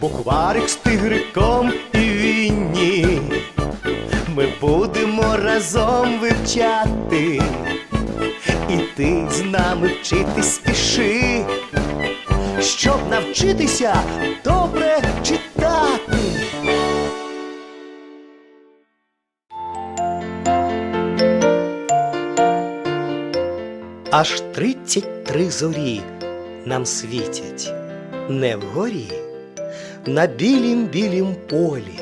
Букварик з тигриком і вінні. Ми будемо разом вивчати. І ти з нами вчитись спіши, щоб навчитися добре читати. Аж тридцять три зорі нам світять не вгорі, на білім білім полі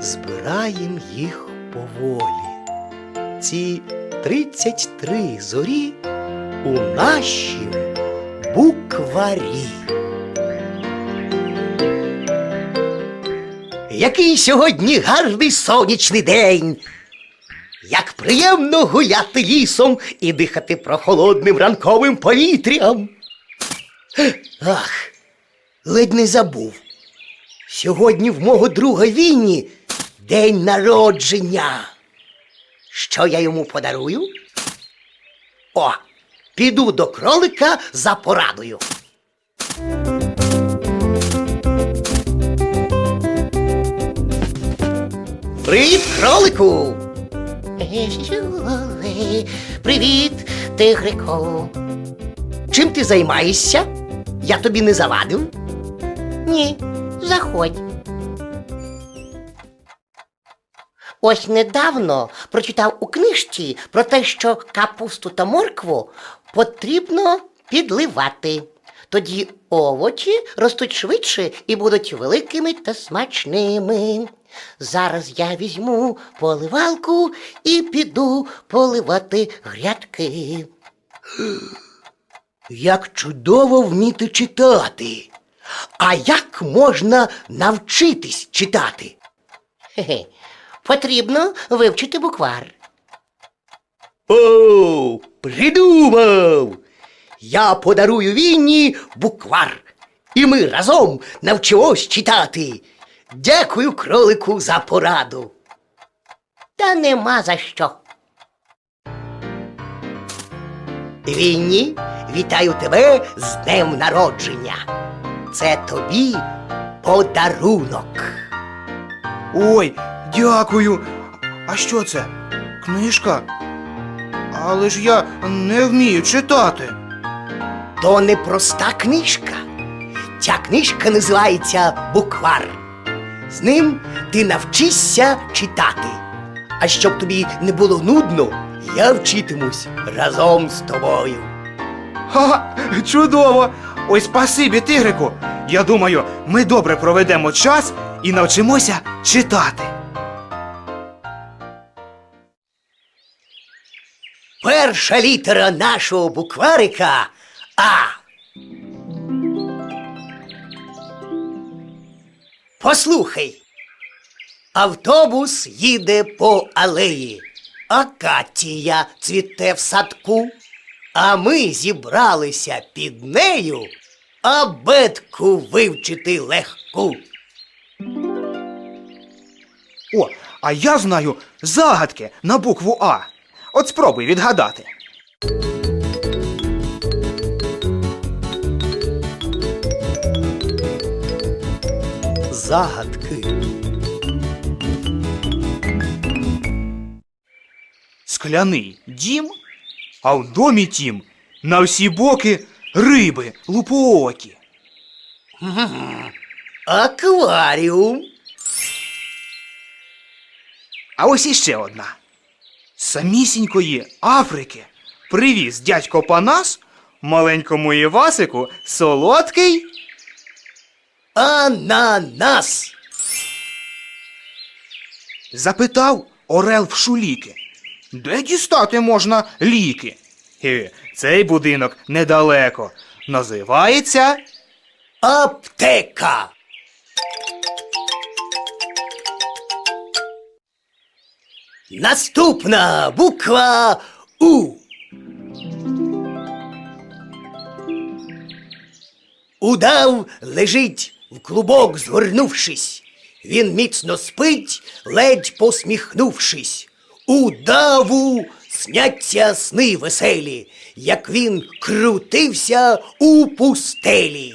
збираєм їх поволі. Ці тридцять три зорі у нашім букварі. Який сьогодні гарний сонячний день! Як приємно гуляти лісом і дихати прохолодним ранковим повітрям. Ах, ледь не забув. Сьогодні в мого друга Вінні день народження. Що я йому подарую? О, піду до кролика за порадою. Привіт, кролику! Привіт, тигрику. Чим ти займаєшся? Я тобі не завадив? Ні, заходь. Ось недавно прочитав у книжці про те, що капусту та моркву потрібно підливати. Тоді овочі ростуть швидше і будуть великими та смачними. Зараз я візьму поливалку і піду поливати грядки. Як чудово вміти читати. А як можна навчитись читати? Хе-хе. Потрібно вивчити буквар. О, придумав! Я подарую Вінні буквар, і ми разом навчимось читати. Дякую кролику за пораду. Та нема за що. Вінні, вітаю тебе з днем народження. Це тобі подарунок. Ой, дякую. А що це? Книжка? Але ж я не вмію читати. То не проста книжка. Ця книжка називається Буквар. З ним ти навчишся читати. А щоб тобі не було нудно, я вчитимусь разом з тобою. Ха, чудово! Ой, спасибі, тигрику. Я думаю, ми добре проведемо час і навчимося читати. Перша літера нашого букварика А. Послухай. Автобус їде по алеї, акація цвіте в садку, а ми зібралися під нею абетку вивчити легку. О, а я знаю загадки на букву А. От спробуй відгадати. Загадки. Скляний дім, а в домі тім на всі боки риби лупоокі. Акваріум. А ось іще одна. З Самісінької Африки привіз дядько Панас маленькому Івасику солодкий. Ананас. Запитав Орел в шуліки. Де дістати можна ліки? Хе, цей будинок недалеко. Називається Аптека. Наступна буква У. Удав лежить в клубок, згорнувшись. Він міцно спить, ледь посміхнувшись. Удаву сняться сни веселі, як він крутився у пустелі.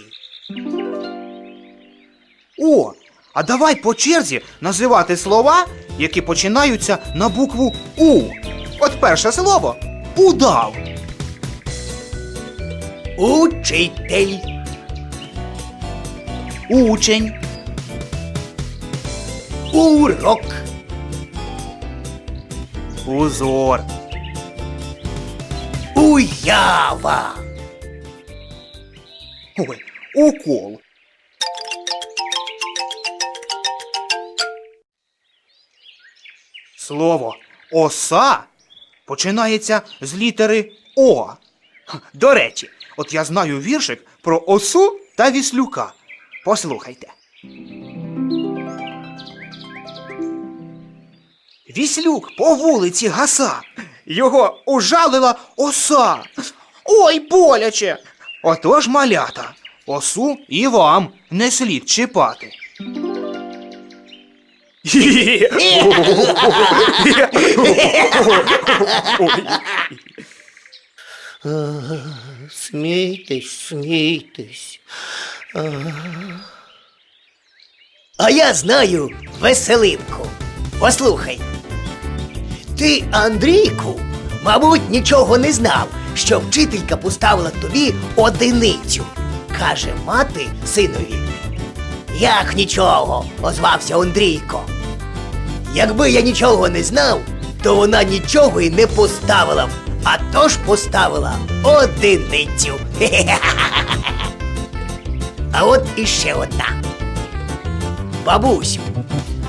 О, а давай по черзі називати слова, які починаються на букву У. От перше слово удав. Учитель, Учень, урок, узор, уява, ой, укол. Слово оса починається з літери О. До речі, от я знаю віршик про осу та віслюка. Послухайте. Віслюк по вулиці гаса. Його ужалила оса. Ой, боляче. Отож, малята, осу і вам не слід чіпати. Смійтесь, смійтесь. А я знаю веселинку. Послухай. Ти, Андрійку, мабуть, нічого не знав, що вчителька поставила тобі одиницю. Каже мати синові. Як нічого? озвався Андрійко. Якби я нічого не знав, то вона нічого і не поставила а то ж поставила одиницю. А от іще одна. Бабусю,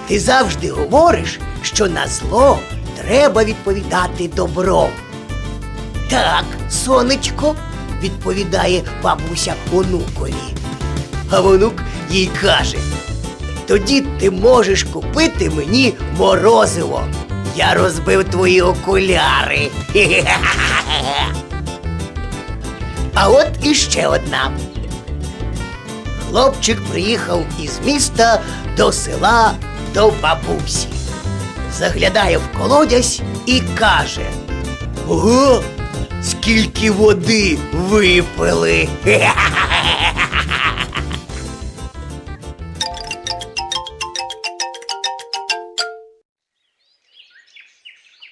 ти завжди говориш, що на зло треба відповідати добром. Так, сонечко, відповідає бабуся онукові. А онук їй каже: тоді ти можеш купити мені морозиво. Я розбив твої окуляри. А от іще одна. Хлопчик приїхав із міста до села до бабусі. Заглядає в колодязь і каже: Ого, скільки води випили.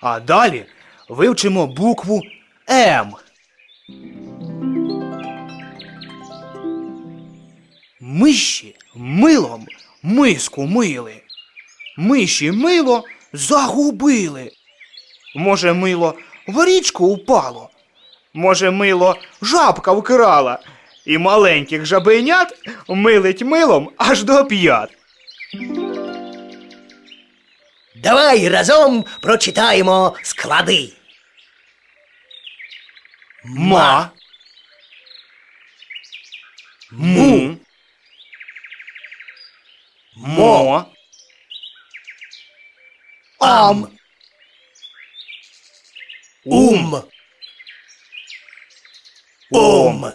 А далі вивчимо букву М. Миші милом миску мили. Миші мило загубили. Може, мило в річку упало. Може, мило жабка вкрала. І маленьких жабенят милить милом аж до п'ят. Давай разом прочитаємо склади. Ма. Му. Мо. Ам. Ум. Ом.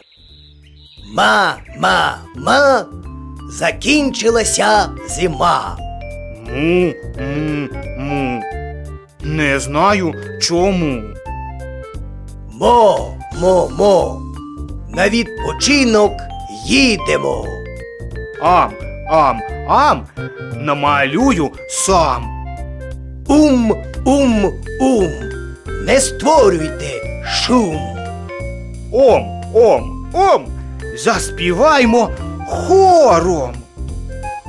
Ма, ма, ма. Закінчилася зима. Му. Му. Му. Не знаю чому. Мо, мо, мо. На відпочинок їдемо. Ам. Ам. Ам. Намалюю сам. Ум, ум, ум. Не створюйте шум. Ом. Ом. Ом. Заспіваймо хором.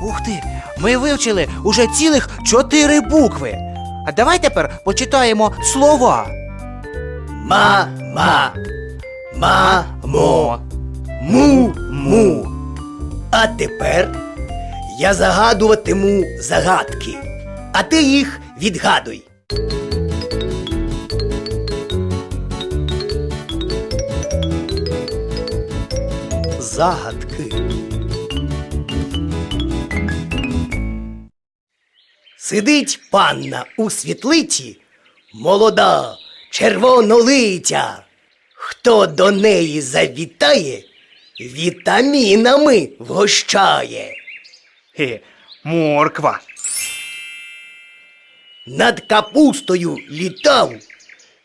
Ух ти, ми вивчили уже цілих чотири букви. А давай тепер почитаємо слова. Ма, ма. Ма, мо. Му, му. А тепер я загадуватиму загадки, а ти їх відгадуй. Загадки. Сидить панна у світлиці, молода, червонолиця. Хто до неї завітає, вітамінами вгощає. Хе, морква. Над капустою літав,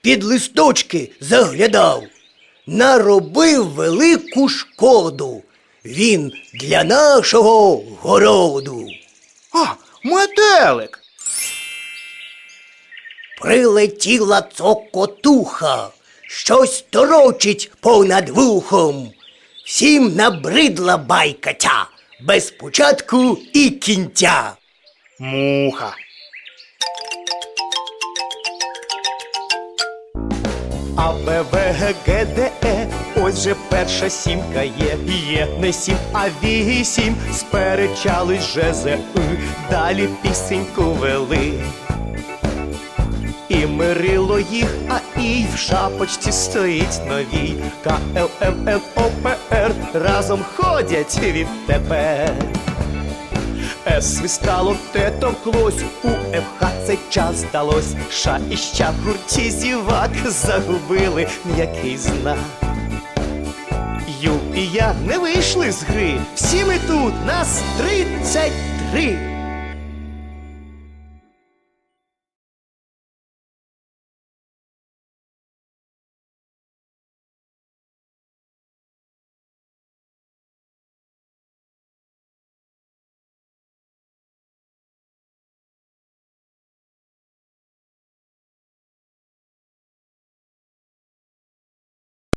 під листочки заглядав, наробив велику шкоду, Він для нашого городу. А, метелик. Прилетіла цокотуха, щось торочить понад вухом. Всім набридла байка ця, без початку і кінця. Муха. А Б, В, Г, Г, Д, Е, ось же перша сімка є. Є не сім, а вісім. Сперечались же з далі пісеньку вели. І мирило їх, а і в шапочці стоїть новій. К, Л, М, Н, О, П, Р разом ходять відтепер. С свистало, те товклось, у ФХ цей час здалось. Ша і ща в гурті зівак загубили м'який знак. Ю і я не вийшли з гри. Всі ми тут, нас тридцять три.